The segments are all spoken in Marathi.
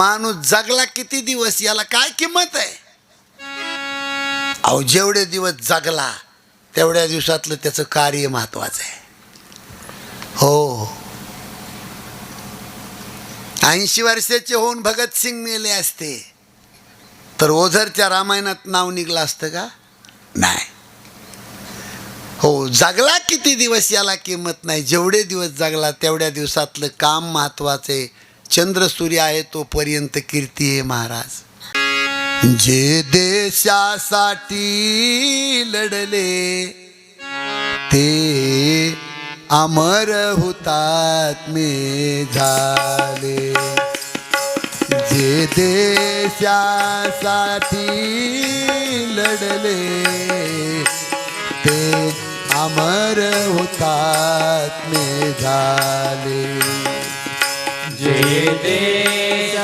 माणूस जगला किती दिवस याला काय किंमत आहे? अहो जेवढे दिवस जगला तेवढ्या दिवसातलं त्याचं कार्य महत्वाचं आहे. हो. ऐंशी वर्षाचे होऊन भगतसिंग मेले असते. तर ओझरच्या रामायणात नाव निघलं असतं का? नाही. हो जगला किती दिवस याला किंमत नाही. जेवढे दिवस जगला तेवढ्या दिवसातलं काम महत्वाचं आहे. चंद्र सूर्य आहे तोपर्यंत कीर्ती आहे महाराज. जे देशासाठी लढले ते अमर हुतात्मे झाले. जे देशासाठी लढले ते अमर हुतात्मे झाले. देशासाठी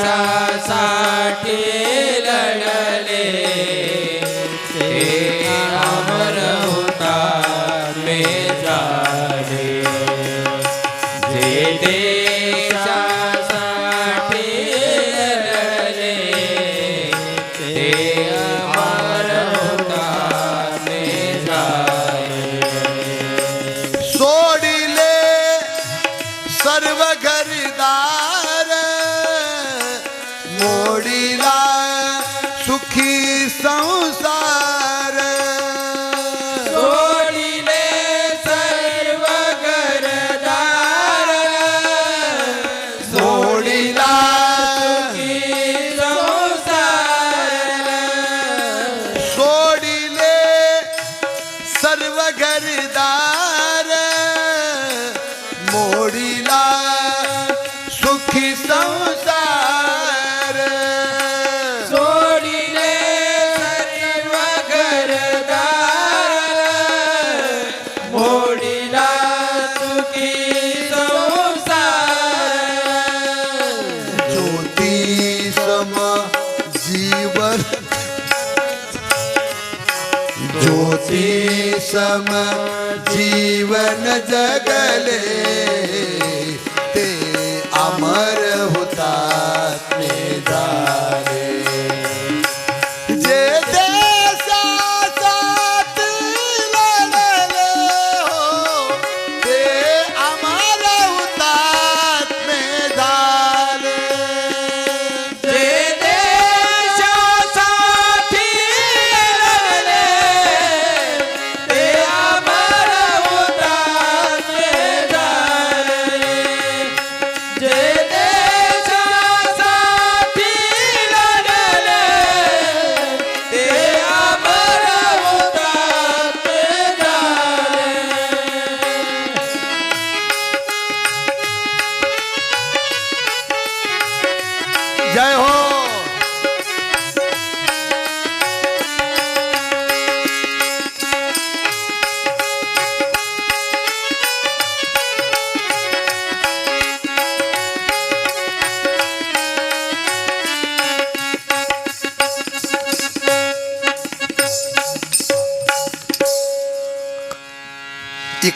मोडीला सुखी संसार ती सम जीवन। ज्योती सम जीवन जगले ते अमर हुतात्मे झाले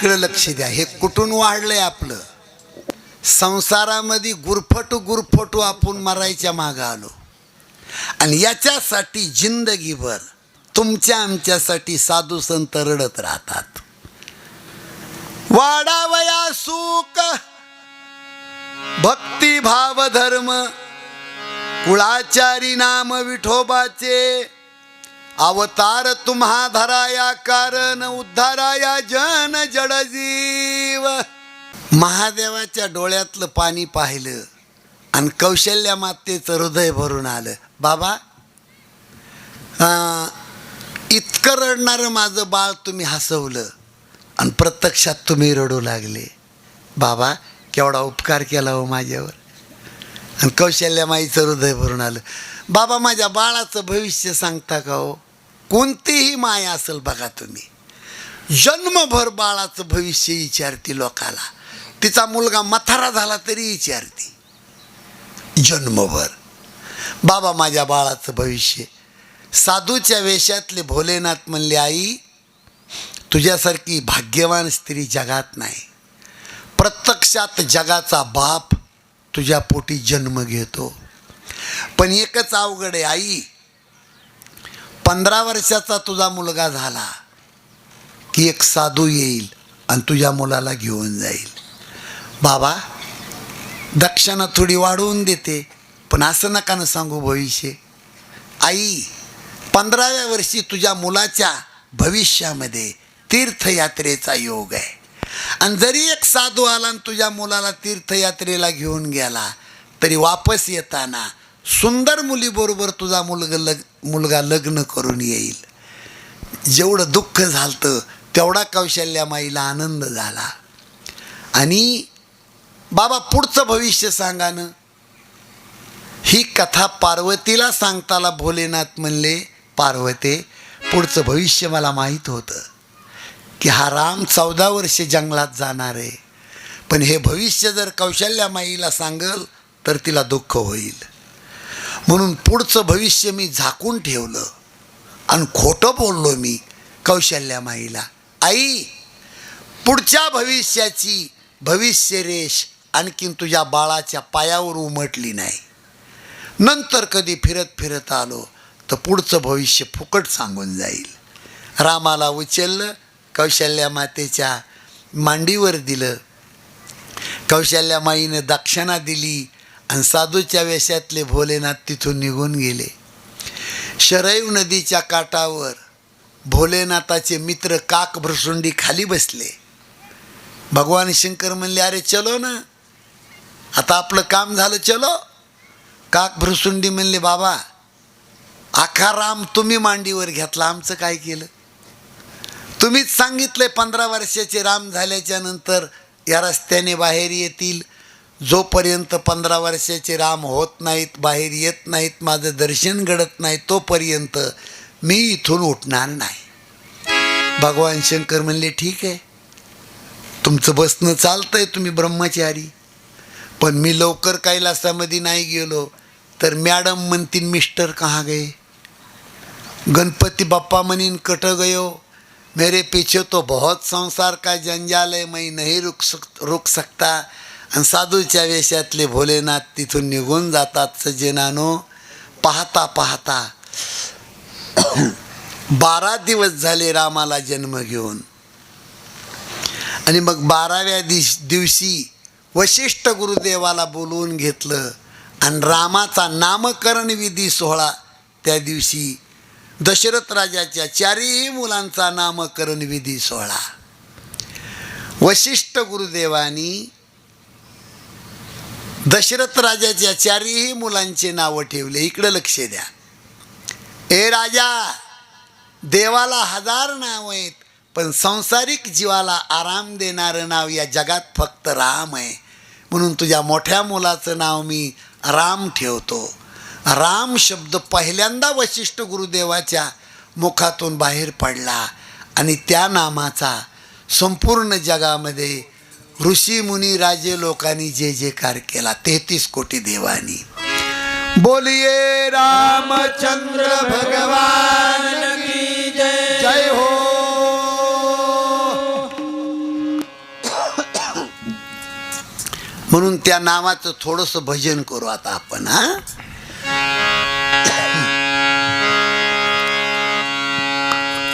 इकडे लक्ष द्या. हे कुठून वाढलंय आपलं? संसारामध्ये गुरफटू गुरफटू आपण मरायच्या मागं आलो. आणि याच्यासाठी जिंदगीभर तुमच्या आमच्यासाठी साधू संत रडत राहतात. वाडावया सुख भक्ती भाव धर्म कुळाचारी नाम विठोबाचे अवतार तुम्हा धराया कारण उद्धाराया जन जडजीव महादेवाच्या डोळ्यातलं पाणी पाहिलं आणि कौशल्या मातेचं हृदय भरून आलं. बाबा इतकं रडणारं माझं बाळ तुम्ही हसवलं आणि प्रत्यक्षात तुम्ही रडू लागले. बाबा केवढा उपकार केला हो माझ्यावर. आणि कौशल्या माईचं हृदय भरून आलं. बाबा माझ्या बाळाचं भविष्य सांगता का हो? कोणतीही माय असेल बघा तुम्ही. जन्मभर बाळाचं भविष्य विचारते लोकाला. तिचा मुलगा मथारा झाला तरी विचारते. जन्मभर. बाबा माझ्या बाळाचं भविष्य. साधूच्या वेशातले भोलेनाथ म्हणले आई तुझ्यासारखी भाग्यवान स्त्री जगात नाही. प्रत्यक्षात जगाचा बाप तुझ्या पोटी जन्म घेतो. पण एकच अवघड आहे आई पंधरा वर्षाचा तुझा मुलगा झाला की एक साधू येईल आणि तुझ्या मुलाला घेऊन जाईल. बाबा दक्षिणा थोडी वाढवून देते पण असं नका ना सांगू भविष्य. आई पंधराव्या वर्षी तुझ्या मुलाच्या भविष्यामध्ये तीर्थयात्रेचा योग आहे. आणि जरी एक साधू आला आणि तुझ्या मुलाला तीर्थयात्रेला घेऊन गेला तरी वापस येताना सुंदर मुलीबरोबर तुझा मुलगा लग मुलगा लग्न करून येईल. जेवढं दुःख झालतं तेवढा कौशल्यामाईला आनंद झाला. आणि बाबा पुढचं भविष्य सांगा ना. ही कथा पार्वतीला सांगताला भोलेनाथ म्हणले पार्वते पुढचं भविष्य मला माहीत होतं की हा राम चौदा वर्ष जंगलात जाणार आहे. पण हे भविष्य जर कौशल्यामाईला सांगल तर तिला दुःख होईल. म्हणून पुढचं भविष्य मी झाकून ठेवलं. आणि खोटं बोललो मी कौशल्यामाईला आई पुढच्या भविष्याची भविष्यरेष आणखीन तुझ्या बाळाच्या पायावर उमटली नाही. नंतर कधी फिरत फिरत आलो तर पुढचं भविष्य फुकट सांगून जाईल. रामाला उचललं कौशल्या मातेच्या मांडीवर दिलं. कौशल्या माईनं दक्षिणा दिली आणि साधूच्या वेशातले भोलेनाथ तिथून निघून गेले. शरयू नदीच्या काठावर भोलेनाथाचे मित्र काक भ्रसुंडी खाली बसले. भगवान शंकर म्हणले अरे चलो ना. आता आपलं काम झालं चलो. काक भ्रसुंडी म्हणले बाबा आखा राम तुम्ही मांडीवर घेतला आमचं काय केलं? तुम्हीच सांगितलंय पंधरा वर्षाचे राम झाल्याच्यानंतर या रस्त्याने बाहेर येतील. जोपर्यंत पंधरा वर्षाचे राम होत नाहीत बाहेर येत नाहीत माझं दर्शन घडत नाही तोपर्यंत मी इथून उठणार नाही. भगवान शंकर म्हणले ठीक आहे. तुमचं बसणं चालतंय तुम्ही ब्रह्मचारी. पण मी लवकर कैलासामध्ये नाही गेलो तर मॅडम म्हणतील मिस्टर कहाँ गए? गणपती बाप्पा म्हणीन कट गयो? मेरे पीछे तो बहुत संसार का जंजाल है मैं नहीं रुक सक रुक सकता. आणि साधूच्या वेशातले भोलेनाथ तिथून निघून जातात सज्जनानो. पाहता पाहता. बारा दिवस झाले रामाला जन्म घेऊन. आणि मग बाराव्या दिश दिवशी वशिष्ठ गुरुदेवाला बोलवून घेतलं. आणि रामाचा नामकरण विधी सोहळा त्या दिवशी दशरथ राजाच्या चारही मुलांचा नामकरण विधी सोहळा. वशिष्ठ गुरुदेवानी दशरथ राजाच्या चारीही मुलांचे नावं ठेवले. इकडं लक्ष द्या. ए राजा देवाला हजार नाव आहेत पण संसारिक जीवाला आराम देणारं नाव या जगात फक्त राम आहे. म्हणून तुझ्या मोठ्या मुलाचं नाव मी राम ठेवतो. राम शब्द पहिल्यांदा वशिष्ठ गुरुदेवाच्या मुखातून बाहेर पडला आणि त्या नामाचा संपूर्ण जगामध्ये ऋषी मुनी राजे लोकांनी जे जे कार्य केला तेहतीस कोटी देवानी. बोलिये रामचंद्र भगवान की जय. जय हो. म्हणून त्या नावाचं थोडंसं भजन करू आता आपण हा?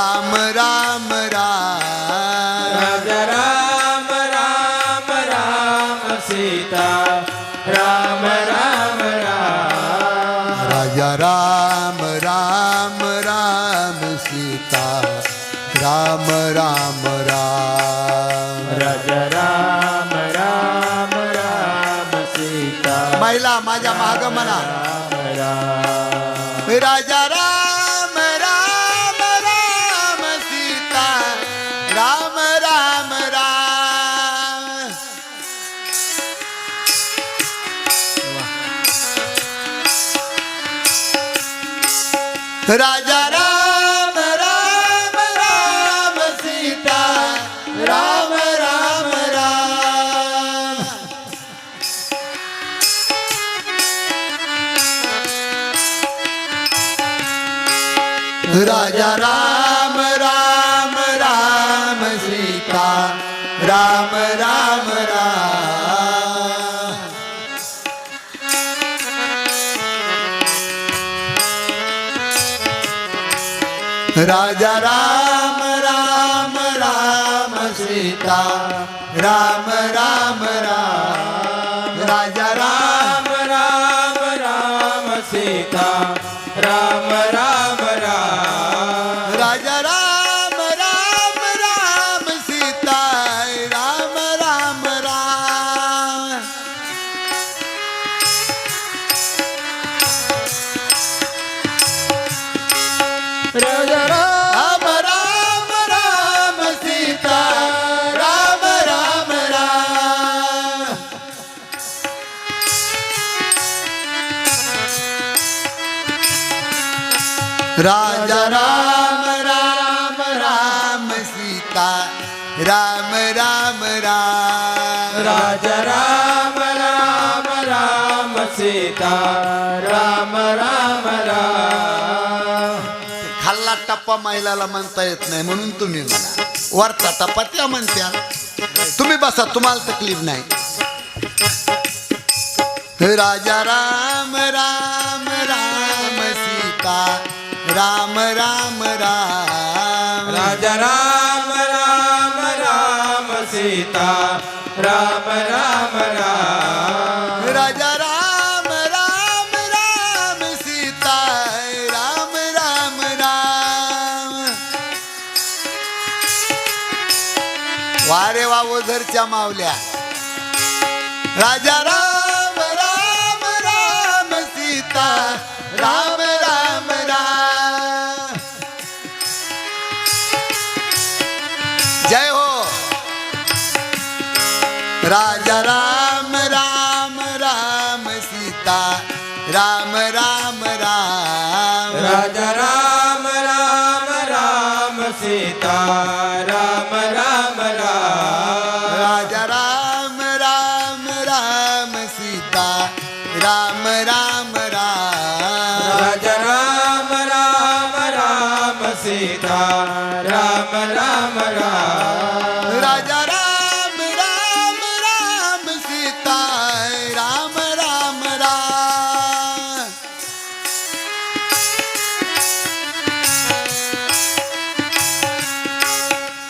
રામ રામ રામ રામ રામ રામ રામ સીતા રામ રામ રામ રાજા રામ રામ રામ સીતા રામ રામ રામ રાજા રામ રામ રામ સીતા મહિલા માજા મહાગમના that I રાજા રામ રામ રામ સીતા. महिलाला म्हणता येत नाही म्हणून तुम्ही म्हणा. वरचा तपात्या म्हणत्या. तुम्ही बसा तुम्हाला तकलीफ नाही. राजा राम राम राम सीता. राम राम राम. राजा राम राम राम सीता. राम राम राम. घरच्या मावल्या. राजा राम राम राम सीता. राम राम राम. जय हो. राजा राम.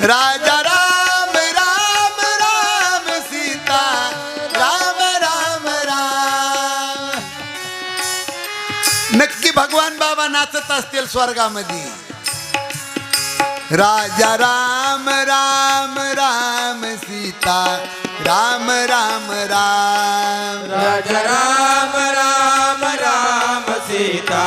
राजा राम राम राम सीता। राम राम राम। नक्की भगवान बाबा नाचत असतील स्वर्गामध्ये. राजा राम राम राम सीता। राम राम राम। राजा राम राम राम सीता।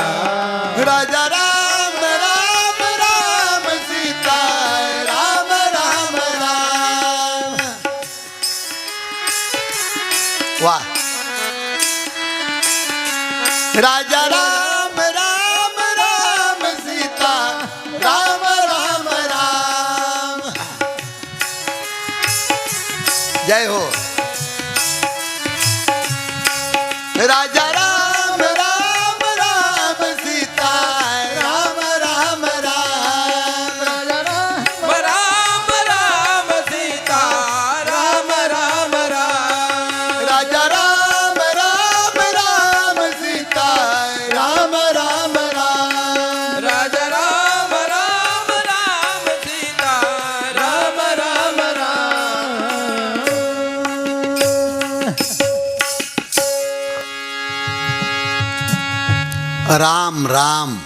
राम राम.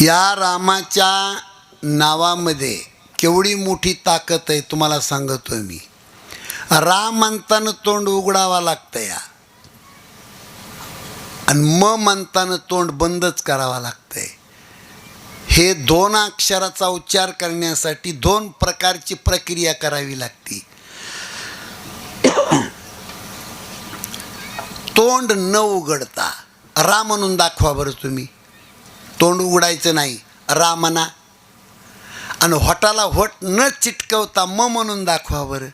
या रामाच्या नावामध्ये केवढी मोठी ताकद आहे तुम्हाला सांगतो मी. राम म्हणताना तोंड उघडावा लागतं या. आणि म म्हणताना तोंड बंदच करावा लागतंय. हे दोन अक्षराचा उच्चार करण्यासाठी दोन प्रकारची प्रक्रिया करावी लागती. तोंड न उघडता. रा म्हणून दाखवा बरं तुम्ही. तोंड उघडायचं नाही. रा म्हणा आणि होटाला होट न चिटकवता म म्हणून दाखवा बरं.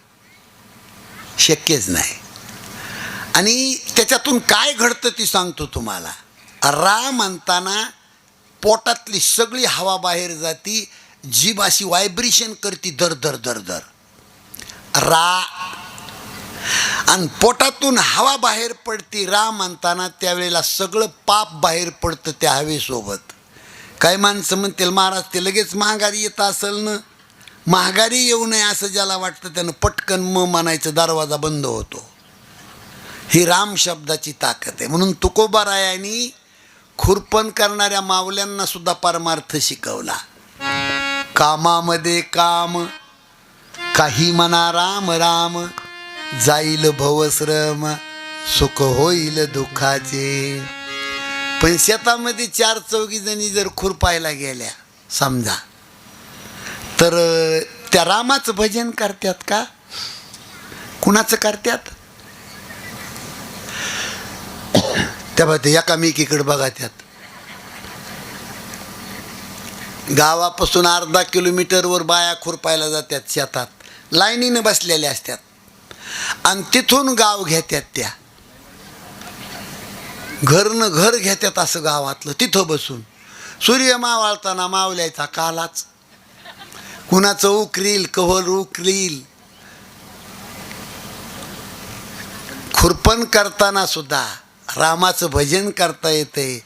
शक्यच नाही. आणि त्याच्यातून काय घडतं ती सांगतो तुम्हाला. रा म्हणताना पोटातली सगळी हवा बाहेर जाती जीभ अशी व्हायब्रेशन करती दर दर दर दर. रा आणि पोटातून हवा बाहेर पडती रा म्हणताना त्यावेळेला सगळं पाप बाहेर पडतं त्या हवेसोबत. काही माणसं म्हणतील महाराज ते लगेच महागारी येत असेल ना. महागारी येऊ नये असं ज्याला वाटतं त्यानं पटकन म म्हणायचं दरवाजा बंद होतो. ही राम शब्दाची ताकद आहे. म्हणून तुकोबारायांनी खुरपण करणाऱ्या मावल्यांना सुद्धा परमार्थ शिकवला. कामामध्ये काम काही म्हणा राम राम. जाईल भवश्रम सुख होईल दुःखाचे. पण शेतामध्ये चार चौघी जणी जर खुरपायला गेल्या समजा तर त्या रामाचं भजन करतात का? कुणाचं करतात? त्या ते एकामेकीकडे बघा त्यात गावापासून अर्धा किलोमीटरवर बाया खुरपायला जातात शेतात. लाईनीनं बसलेल्या असतात. आणि तिथून गाव घेतात त्या. घरनं घर घेतात असं गावातलं तिथं बसून. सूर्य मावळताना मावल्याचा कालाच. कुणाचं उकरील कव्हर उकरील. खुरपण करताना सुद्धा रामाचं भजन करता येते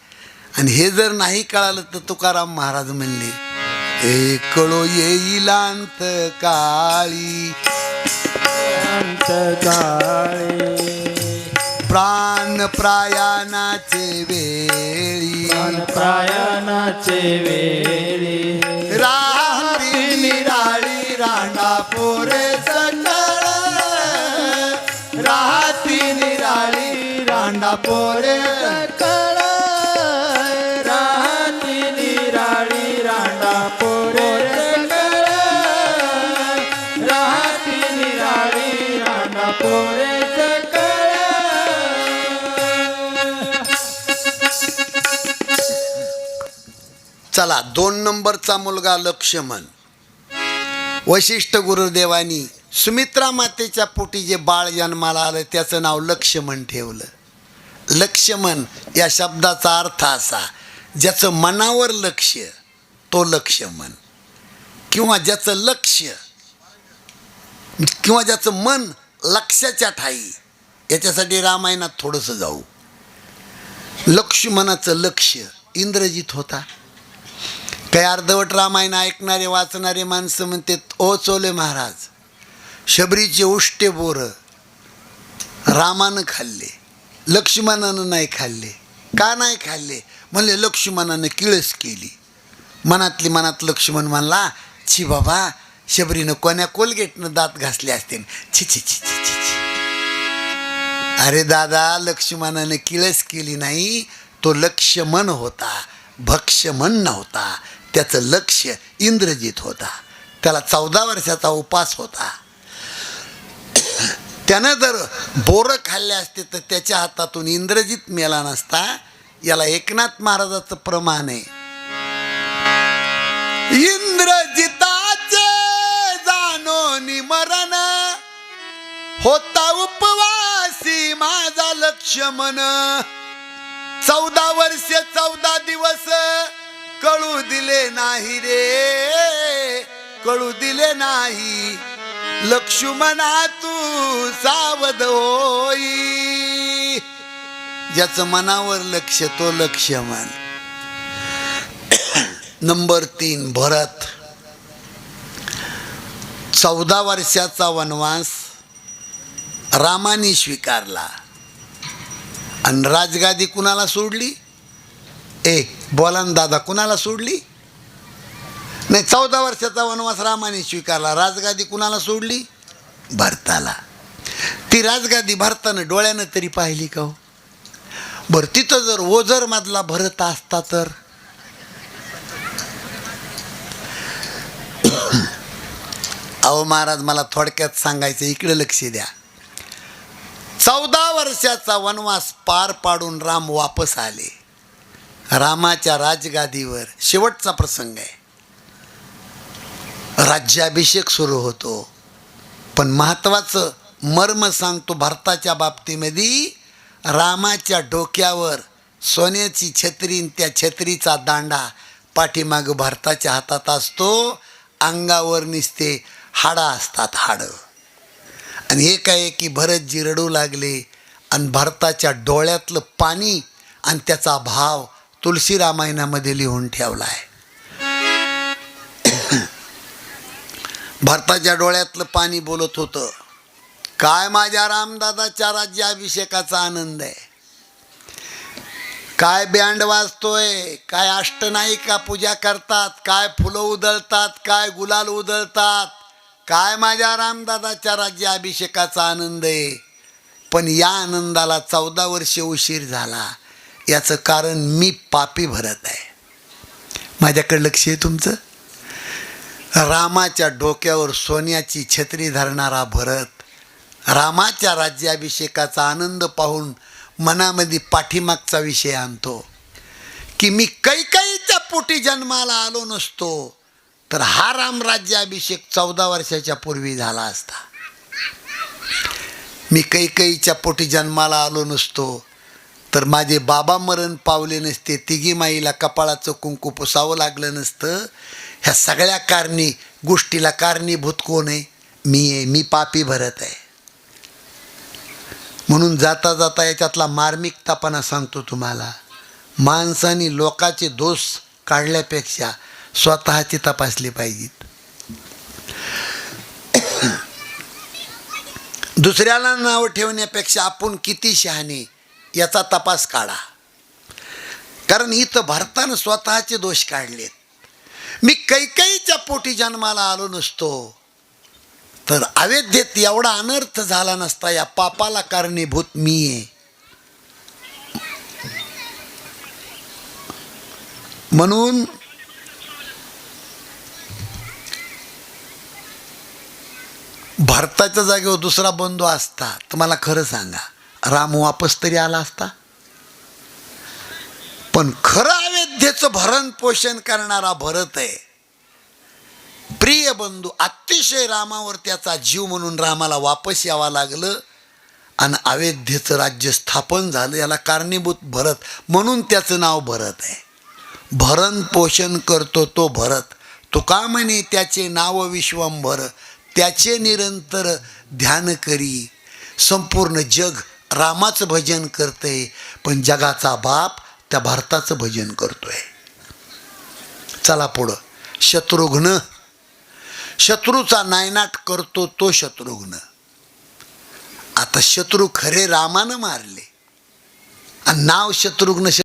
आणि हे जर नाही कळालं तर तुकाराम महाराज म्हणले हे कळो येईलांत काळी काळे प्राण प्रायानाचे वेळी. प्रायणाचे वेळी. राहती निराळी रांडा पोरे सकळ. राहती निराळी रांडा पोरे कळ चला दोन नंबरचा मुलगा लक्ष्मण. वशिष्ठ गुरुदेवानी सुमित्रा मातेच्या पोटी जे बाळ जन्माला आलं त्याचं नाव लक्ष्मण ठेवलं. लक्ष्मण या शब्दाचा अर्थ असा ज्याचं मनावर लक्ष तो लक्ष्मण. किंवा ज्याचं लक्ष किंवा ज्याचं मन लक्षाच्या ठाई याच्यासाठी रामायणात थोडंसं जाऊ. लक्ष्मणाचं लक्ष इंद्रजित होता. काही अर्धवट रामायण ऐकणारे वाचणारे माणसं म्हणते ओ चोले महाराज शबरीचे उष्टे बोर रामानं खाल्ले लक्ष्मणानं नाही खाल्ले का नाही खाल्ले? म्हणले लक्ष्मणानं किळस केली. मनातली मनात लक्ष्मण म्हणला छी बाबा शबरीनं कोण्या कोलगेटनं दात घासले असते? छी छी छी छी छी छी. अरे दादा लक्ष्मणानं किळस केली नाही तो लक्ष्मण होता भक्ष्यमन नव्हता त्याचं लक्ष इंद्रजित होता. त्याला चौदा वर्षाचा उपास होता. त्यानं जर बोरं खाल्ले असते तर त्याच्या हातातून इंद्रजित मेला नसता. याला एकनाथ महाराजाचं प्रमाण आहे. इंद्रजिताचे जाणो निमरण होता उपवासी माझा लक्ष मन चौदा वर्ष चौदा दिवस कळू दिले नाही रे. कळू दिले नाही. लक्ष्मणा तू सावध होई. ज्याचं मनावर लक्ष तो लक्ष्मण नंबर तीन भरत. चौदा वर्षाचा वनवास रामाने स्वीकारला. आणि राजगादी कुणाला सोडली? ए बोला ना दादा कुणाला सोडली? नाही चौदा वर्षाचा वनवास रामाने स्वीकारला. राजगादी कुणाला सोडली? भरताला. ती राजगादी भारतानं डोळ्यानं तरी पाहिली का हो? बरं तिथं जर ओझरमधला भरत असता तर? अहो महाराज मला थोडक्यात सांगायचं इकडे लक्ष द्या. चौदा वर्षाचा वनवास पार पाडून राम वापस आले. रामाच्या राजगादीवर शेवटचा प्रसंग आहे. राज्याभिषेक सुरू होतो. पण महत्वाचं मर्म सांगतो भारताच्या बाबतीमध्ये रामाच्या डोक्यावर सोन्याची छत्री त्या छत्रीचा दांडा पाठीमाग भारताच्या हातात असतो. अंगावर निसते हाडा असतात हाडं. आणि हे काय की भरतजी रडू लागले आणि भारताच्या डोळ्यातलं पाणी आणि त्याचा भाव तुलसी रामायणामध्ये लिहून ठेवला आहे भारताच्या डोळ्यातलं पाणी बोलत होतं. काय माझ्या रामदादाच्या राज्याभिषेकाचा आनंद आहे. काय बँड वाजतोय काय अष्टनायिका पूजा करतात काय फुलं उधळतात काय गुलाल उधळतात काय माझ्या रामदादाच्या राज्याभिषेकाचा आनंद आहे. पण या आनंदाला चौदा वर्षे उशीर झाला. याचं कारण मी पापी भरत आहे. माझ्याकडे लक्ष आहे तुमचं. रामाच्या डोक्यावर सोन्याची छत्री धरणारा भरत रामाच्या राज्याभिषेकाचा आनंद पाहून मनामध्ये पाठीमागचा विषय आणतो. की मी कैकाईच्या पोटी जन्माला आलो नसतो तर हा राम राज्याभिषेक चौदा वर्षाच्या पूर्वी झाला असता. मी कैकाईच्या पोटी जन्माला आलो नसतो तर माझे बाबा मरण पावले नसते तिघी माईला कपाळाचं कुंकू पुसावं लागलं नसतं. ह्या सगळ्या कारणी गोष्टीला कारणीभूत कोण आहे? मी आहे मी पापी भरत आहे. म्हणून जाता जाता याच्यातला मार्मिकतापणा सांगतो तुम्हाला. माणसाने लोकाचे दोष काढल्यापेक्षा स्वतःची तपासली पाहिजेत. दुसऱ्याला नावं ठेवण्यापेक्षा आपण किती शहाणे याचा तपास काढा. कारण इथं भारतानं स्वतःचे दोष काढलेत. मी कैकईच्या पोटी जन्माला आलो नसतो. तर अवेद्येत एवढा अनर्थ झाला नसता या पापाला कारणीभूत मी आहे म्हणून भारताच्या जागेवर दुसरा बंधू असता तर मला खरं सांगा. राम वापस तरी आला असता. पण खरं अयोध्येचं भरण पोषण करणारा भरत आहे. प्रिय बंधू अतिशय रामावर त्याचा जीव म्हणून रामाला वापस यावं लागलं आणि अवेध्येचं राज्य स्थापन झालं याला कारणीभूत भरत म्हणून त्याचं नाव भरत आहे. भरण पोषण करतो तो भरत. तुका म्हणे त्याचे नाव विश्वंभर. त्याचे निरंतर ध्यान करी. संपूर्ण जग रामाचं भजन करते पण जगाचा बाप त्या भारताचं भजन करतोय. चला पुढं. शत्रुघ्न. शत्रूचा नायनाट करतो तो शत्रुघ्न. आता शत्रू खरे रामानं मारले. आणि नाव शत्रुघ्न